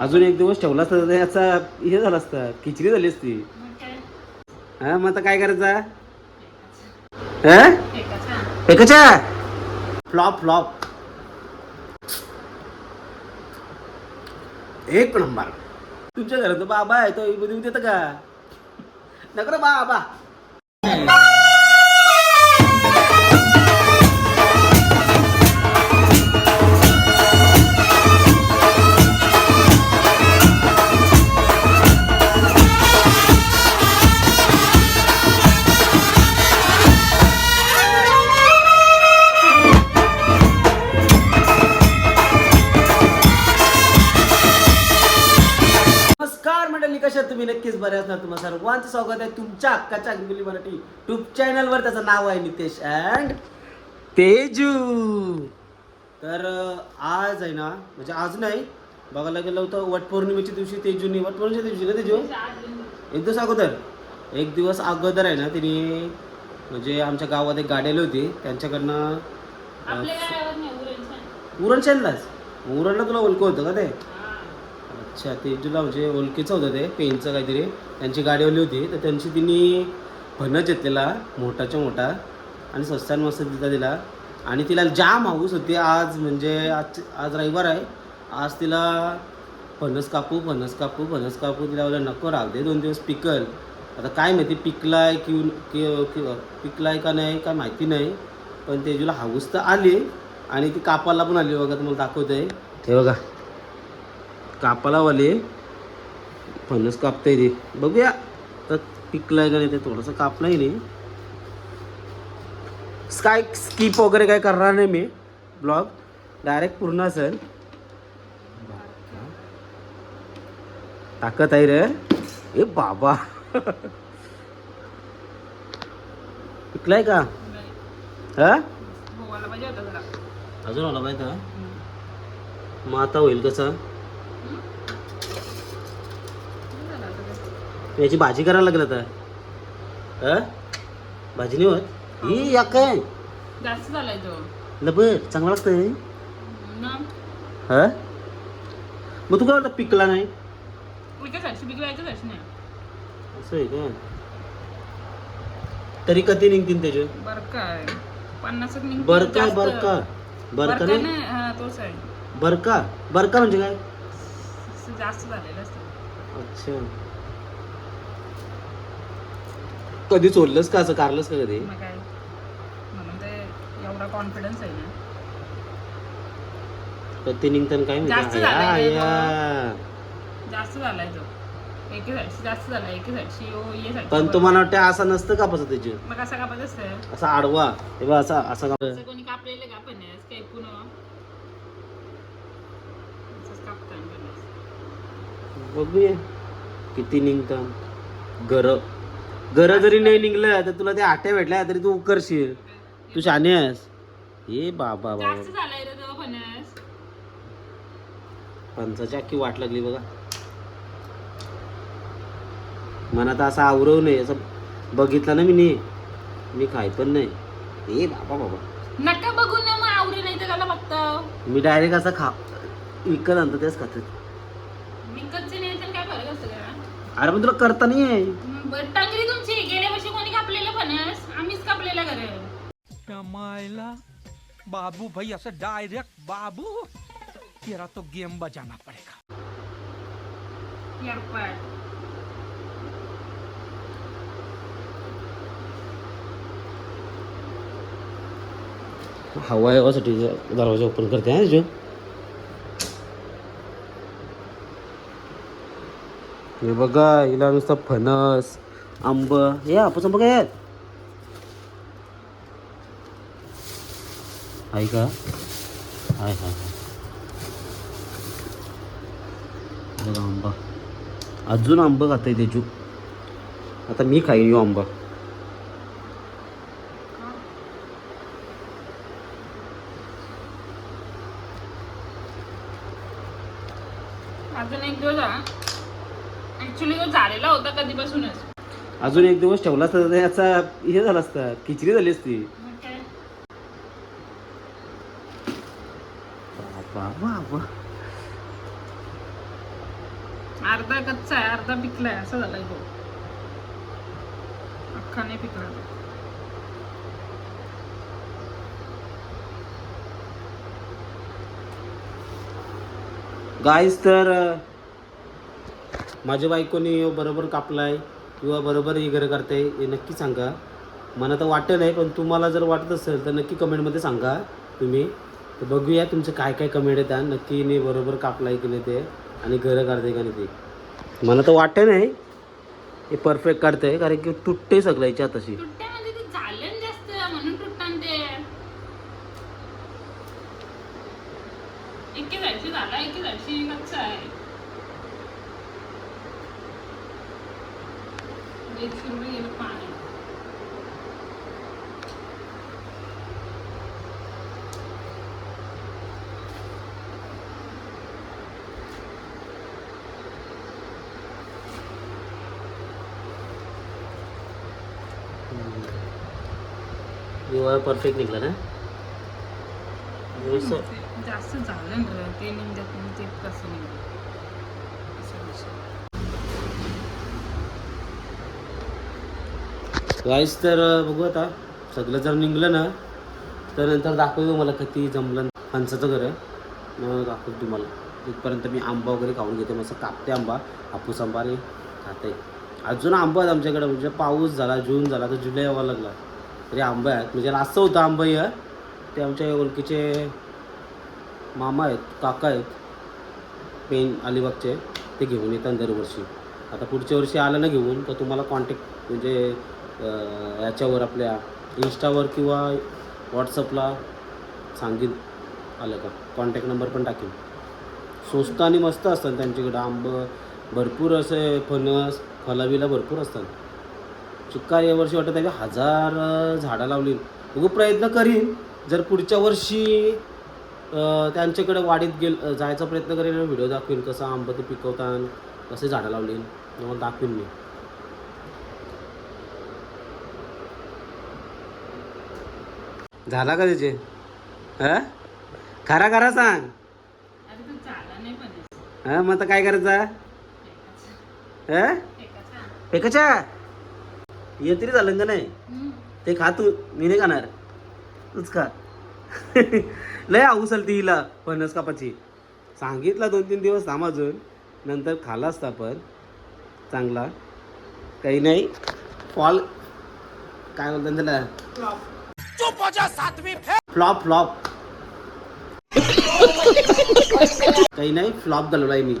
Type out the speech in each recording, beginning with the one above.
अजून एक दिवस ठेवला असता तर याचा हे झालं असता खिचडी झाली असती. हा मग आता काय करायचं? हा? एकाच्या फ्लॉप फ्लॉप. एक नंबर. तुमच्या घरात बाबा आहे तो येतं देतं का? नको बाबा. सर्वांचं स्वागत आहे तुमच्या हक्काच्या अंगुली मराठी युट्यूब चॅनलवर त्याचं नाव आहे नितेश अँड तेजू. तर आज आहे ना म्हणजे आज नाही बघायला गेलं होतं वटपौर्णिमेच्या दिवशी तेजूनी वटपौर्णिमेच्या दिवशी ना तेजू? एक दिवस अगोदर. एक दिवस अगोदर आहे ना तिने म्हणजे आमच्या गावात एक गाडी आली होती त्यांच्याकडनं अं, आपल्या गावात नाही उरणच्या. उरण शेणलाच उरणला तुला ओळख होतं का ते? अच्छा ते तुला म्हणजे ओळखीचं होतं ते पेनचं काहीतरी. त्यांची गाडीवाली होती तर त्यांची तिने फणस घेतलेला मोठाच्या मोठा आणि स्वस्तान मस्त तिथं दिला. आणि तिला जाम हाऊस होती आज म्हणजे आज आज रविवार आहे. आज तिला फणस कापू फणस कापू फणस कापू तिला बोला नको राहू दे दोन दिवस पिकल. आता काय माहिती पिकलाय की कि- पिकलाय का नाही काय माहिती नाही. पण तेजूला हाऊस तर आली आणि ती कापाला पण आली बघा तुम्हाला दाखवते हे बघा. कापाला वाले फणस कापता येते बघूया. तर पिकलाय का नाही ते थोडंसं कापलंय नाही काय स्किप वगैरे काय करणार नाही मी. ब्लॉग डायरेक्ट पूर्ण असेल. ताकद आहे रे. ए बाबा. पिकलाय का? हा? अजून आला पाहिजे का? मग आता होईल कसं याची भाजी करायला लागलं आता. अ? भाजी नाही होत? ही या काय? जास्त झालाय तो. लबर चांगला लागतंय ना. हा? मग तू काय वाटतं पिकला नाही? असं आहे का? तरी कधी निघतील त्याचे? बरं काय पन्नास निघतील बरका. बरका बरका बरका नाही? हा बरका बरका म्हणजे काय? जास्त झालेलं असतं. अच्छा. कधी चोरलंस का असं? कारलंस का कधी? मग काय? म्हणून ते एवढा कॉन्फिडन्स आहे ना. कधी निघताना काय जास्त झालंय रे या जास्त झालाय तो. एके साईडशी जास्त झाला एके साईडशी ओ ये साईडशी पण तुम्हाला वाटतं असं नसतं का पसत त्याची. मग असं कापत असतं? असा आडवा. तेव्हा असा असा का असं कोणी कापलेलं का पण काही पुन्हा? असंच कापताना. पण. बघूया. किती निघतात गर गर जरी नाही निघलं तर तुला ते आट्या भेटल्या तरी तू करशील तू शाने आहेस. हे बाबा बाबा. पंचाची अख्खी वाट लागली बघा. मनात असं आवरव नाही असं बघितलं ना मी नी. मी खाय पण नाही. हे बाबा बाबा. नका बघून ना मग नाही तर मी डायरेक्ट असं खा विकत आणतो तेच खात. विकतचे अरे पण तुला करता नाही आहे मग बरं, टांगरी तुमची. गेल्या वर्षी कोणी कापलेलं फणस? आम्हीच कापलेलं घर. मायला. बाबू भाई ऐसा डायरेक्ट बाबू. तेरा तो गेम बजाना पड़ेगा. एअरपाट हवा यावासाठी दरवाजा ओपन करते हा जो. हे बघा हिला नुसतं फणस आंब हे आपण आंब काय आहेत आहे का आहे हा बघा आंबा अजून आंब खात आहे त्याचू आता मी खाईन यो आंबा अजून एक दिवस ऍक्च्युली तो झालेला होता कधीपासूनच अजून एक दिवस ठेवला असता तर याचा हे झालं असतं खिचडी झाली असती. बाबा बाबा. अर्धा कच्चा आहे अर्धा पिकलाय असं झालाय तो अख्खा नाही पिकला गाईस तर माझ्या बायकोनी बरोबर कापलाय. किंवा बरोबर हे घरं करताय हे नक्की सांगा. मला तर वाटत नाही पण तुम्हाला जर वाटत असेल तर नक्की कमेंटमध्ये सांगा तुम्ही. तर बघूया तुमचे काय काय कमेंट येतात. नक्की नाही बरोबर कापलाय की नाही ते आणि घरं करते का नाही ते. मला तर वाटत नाही हे परफेक्ट काढते कारण की तुटते सगळं याच्यात तशी झालं ना जास्त म्हणून तुटतान ते एके साईडची झाला एके साईडची कच्चा आहे एक सुरू गेलं पाणी दिवाळ परफेक्ट निघला ना जास्त झालं ना ते निघत नाही ते कसं निघत असं विषय. गाईस तर बघू आता. सगळं जर निघलं ना तर नंतर दाखवतो मला किती जमलं फणसाचं घर आहे. मग दाखवतो तुम्हाला. तिथपर्यंत मी आंबा वगैरे खाऊन घेते. मस्त कापते आंबा. हापूस आंबा आणि खाते. अजून आंबा आहेत आमच्याकडे. म्हणजे पाऊस झाला जून झाला तर जुलै यावा लागला. तरी आंबा आहेत. म्हणजे असं होतं आंबा या ते आमच्या ओळखीचे मामा आहेत काका आहेत. पेन अलिबागचे. ते घेऊन येतात दरवर्षी. आता पुढच्या वर्षी आलं ना घेऊन तर तुम्हाला कॉन्टॅक्ट म्हणजे याच्यावर आपल्या इंस्टावर किंवा व्हॉट्सअपला सांगेन आलं का? कॉन्टॅक्ट नंबर पण टाकेन. स्वस्त आणि मस्त असतात त्यांच्याकडं. आंब भरपूर असे फणस फलाबिला भरपूर असतात. चिक्कार यावर्षी वाटत आहे हजार झाडं लावली बघू प्रयत्न करीन. जर पुढच्या वर्षी त्यांच्याकडे वाढीत गेल जायचा प्रयत्न करेन व्हिडिओ दाखवीन कसं आंबं ते पिकवतात कसे झाडं लावली तुम्हाला दाखवीन मी. झाला का त्याचे? हा? खरा खरा सांग. अरे तो झाला नाही पण हा मग आता काय करायचं? हा? एकाचा. एकाच्या ये तरी झालं का नाही. ते खा तू. मी नाही खाणार. तूच खा. लय ती हिला फणस कापाची. सांगितलं दोन तीन दिवस थांब अजून. नंतर खाला असता पण. चांगला. काही नाही. फॉल काय बोलतात त्याला? फ्लॉप फ्लॉप काही नाही फ्लॉप घालवलाय मी.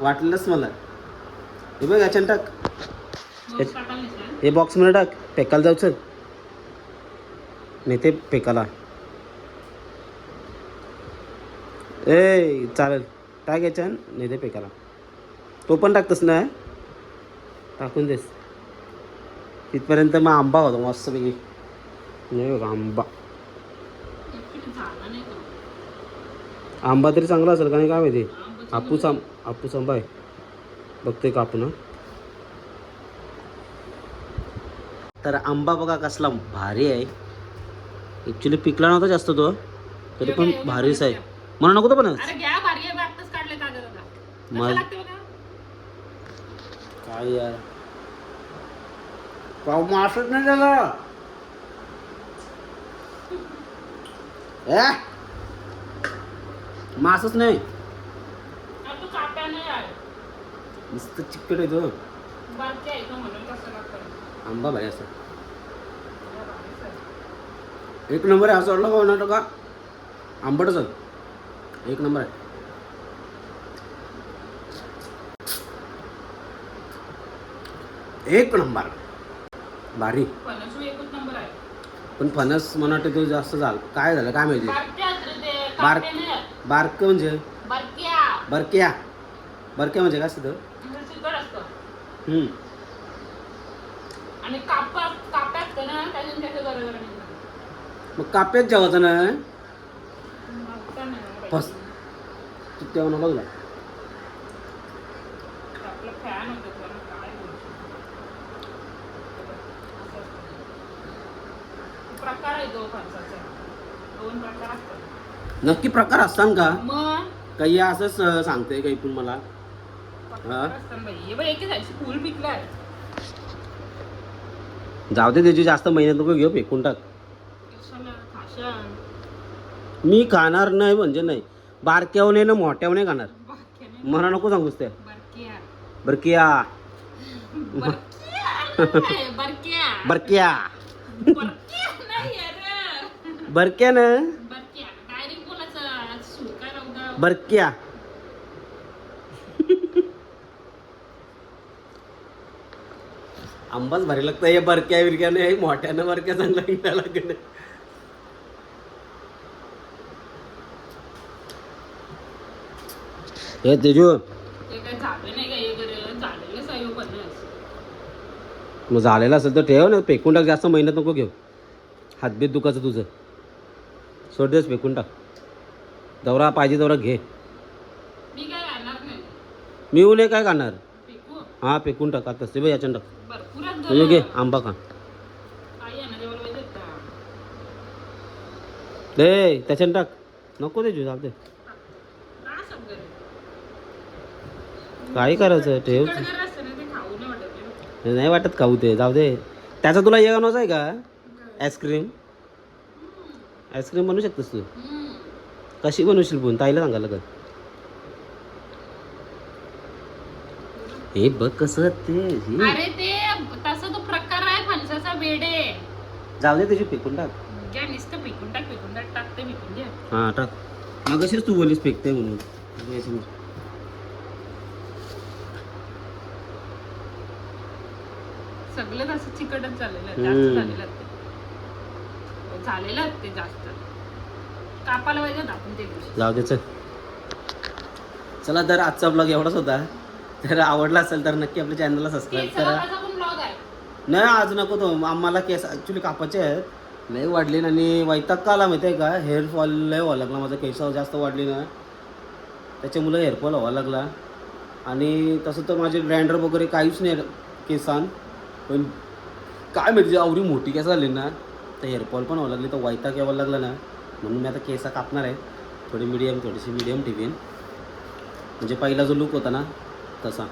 वाटलंच मला. हे बघ याच्यानं टाक. हे बॉक्समध्ये टाक. फेकायला जाऊ चल. नाही ते पेकाला ए चालेल. टाक याच्यान नाही ते पेकाला तो पण टाकतस ना? टाकून देस. तिथपर्यंत मग आंबा होता मस्तपैकी नाही बघा आंबा. आंबा तरी चांगला असेल का नाही काय माहिती आंबा हापूस आंब हापूस आंबा आहे बघतोय कापून हं. तर आंबा बघा कसला भारी आहे ॲक्च्युली पिकला नव्हता जास्त तो तरी पण भारीच आहे मला नको पण अरे घ्या भारी आहे आत्ताच काढले कागद आता कसं मग लागते बघा काय यार पाव मासच नाही झाला. ए मासच नाही. अरे तो काप्या नाही आहे नुसतं चिकट आहे तो. आंबा भारी असं. एक नंबर आहे असं वाटलं का कर्नाटक का? आंबटच एक नंबर आहे. एक नंबर. भारी. पण फणस मला वाटतं तो जास्त झालं. काय झालं? काय माहिती? बारके बार-. बारक म्हणजे? बारक्या. बरक्या. बरक्या म्हणजे काय असतं म्हणजे मग काप्यात जेवायचं ना? फस तेव्हा नको तुला आपलं फॅन होतं त्याला काय बोलतो. असं असतं. प्रकार आहे तो फणसाचा दोन प्रकार असतात. नक्की प्रकार असतात का? मग? काही असंच अं, सांगते काही पण मला? हा? बाई. हे बघ फुल जाऊ दे त्याची जास्त मेहनत नको घेऊ फेकून टाक. कशाला? मी खाणार नाही म्हणजे नाही. बारक्यावने ना मोठ्यावने खाणार. मला नको सांगूस त्या बरक्या. बरं किया बरक्या. बरक्या. बरक्या. बरक्या ना बरक्या. डायरेक्ट बोलायचं बरक्या. आंबाच भारी लागतं हे बरक्या बिरक्याने मोठ्यानं बरक्या चांगला लागेल. हे तेजू. मग झालेलं असेल तर ठेव ना फेकून टाक जास्त मेहनत नको घेऊ. हातबीत दुखाचं तुझं. सोड देस फेकून टाक. दौरा पाहिजे दौरा घे. मी काय नाही. मी नये काय खाणार पिकू हां फेकून टाक आता. बघ याच्यानं टाक. भरपूरच म्हणजे घे आंबा पाहिजे का दे त्याच्यानं टाक. नको दे जाऊ दे. त्रास वगैरे काय करायचं? ठेव. चिकटगर असतं ना ते खाऊ नाही वाटत. ते. नाही वाटत खाऊ ते. जाऊ दे. त्याचा तुला हे बनवायचं आहे का? आईस्क्रीम आईस्क्रीम बनवू शकतोस तू. कशी बनवशील पण ताईला सांगायला का हे बघ कसं ते हे. अरे ते तसा तो प्रकार आहे फणसाचा बेडे जाऊ दे त्याची फेकून टाक घ्या नुसतं पिकून टाक पिकून टाक टाकते पिकून घ्या हां टाक मग तू बोलीस फेकते म्हणून सगळं असं चिकटच झालेलं आहे हम्म. जास्त झालेलं आहे ते. झालेलं ते जास्त. कापायला पाहिजे ना आपण ते दिवशी. जाऊ दे चल चला तर आजचा ब्लॉग एवढाच होता. तर आवडला असेल तर नक्की आपल्या चॅनलला सबस्क्राईब करा. माझा पण ब्लॉग आहे. नाही आज नको तो. आम्हाला केस ॲक्च्युली कापाचे आहेत. लय वाढले ना. आणि वैताग का आला माहिती आहे का हेअरफॉल लय व्हावं लागला. माझा केस जास्त वाढली ना. त्याच्यामुळे हेअरफॉल व्हावा लागला. आणि तसं तर माझे ग्रँडर वगैरे काहीच नाही केसान पण काय माहिती आवडी मोठी केस झाली ना तर हेअरफॉल पण व्हावं लागली तर वैताग यावं लागला ना. म्हणून मी आता केसा कापणार आहे. थोडी मिडियम थोडीशी मिडियम ठेवीन. म्हणजे पहिला जो लुक होता ना तसा.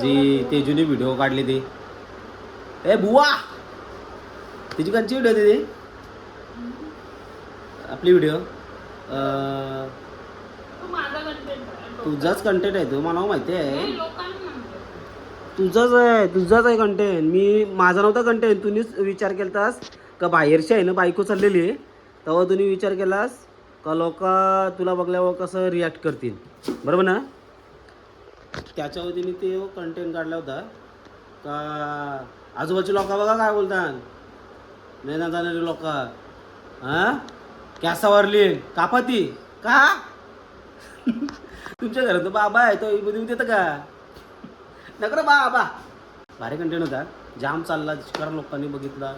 जी ते जुनी व्हिडिओ काढली ती. ए बुवा! तिची कोणची व्हिडिओ होती ती? आपली व्हिडिओ तुझाच कंटेंट आहे तो मला माहिती आहे. तुझाच आहे तुझाच आहे कंटेंट मी माझा नव्हता कंटेंट तुम्हीच विचार केला तास का बाहेरची आहे ना बायको चाललेली तेव्हा तुम्ही विचार केलास का लोक तुला बघल्यावर कसं रिॲक्ट करतील? बरोबर ना? त्याच्यावर तिने ते हो कंटेंट काढला होता. का आजूबाजूची लोक बघा काय बोलतात. नाही ना जाणारे लोक. हां? कॅसावरली कापाती? का? तुमच्या घरात तो बाबा आहे तो मध्ये देतं का? नको बाबा. भारी कंटेंट होता. जाम चालला कर लोकांनी बघितला.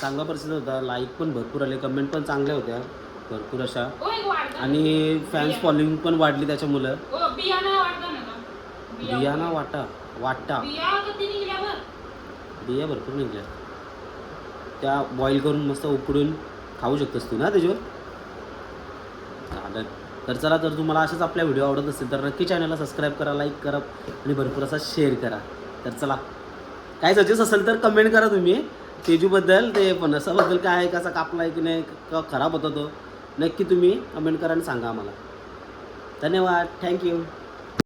चांगला परिस्थिती होता. लाईक पण भरपूर आले कमेंट पण चांगल्या होत्या. भरपूर अशा. आणि फॅन्स फॉलोईंग पण वाढली त्याच्यामुळं ओ बियाणं वाढतं ना का? बिया बियाणा वाटा वाटा. बिया भरपूर निघल्या. त्या बॉईल करून मस्त उकडून खाऊ शकतोस तू ना त्याच्यावर? चालेल. तर चला तर तुम्हाला असेच आपल्या व्हिडिओ आवडत असतील तर नक्की चॅनलला सबस्क्राईब करा लाईक करा आणि भरपूर असा शेअर करा. तर चला. काय सजेस्ट असेल तर कमेंट करा तुम्ही. तेजूबद्दल ते फणसाबद्दल काय आहे कसा कापला आहे की नाही का खराब होता तो नक्की तुम्ही कमेंट करा आणि सांगा आम्हाला. धन्यवाद. थँक्यू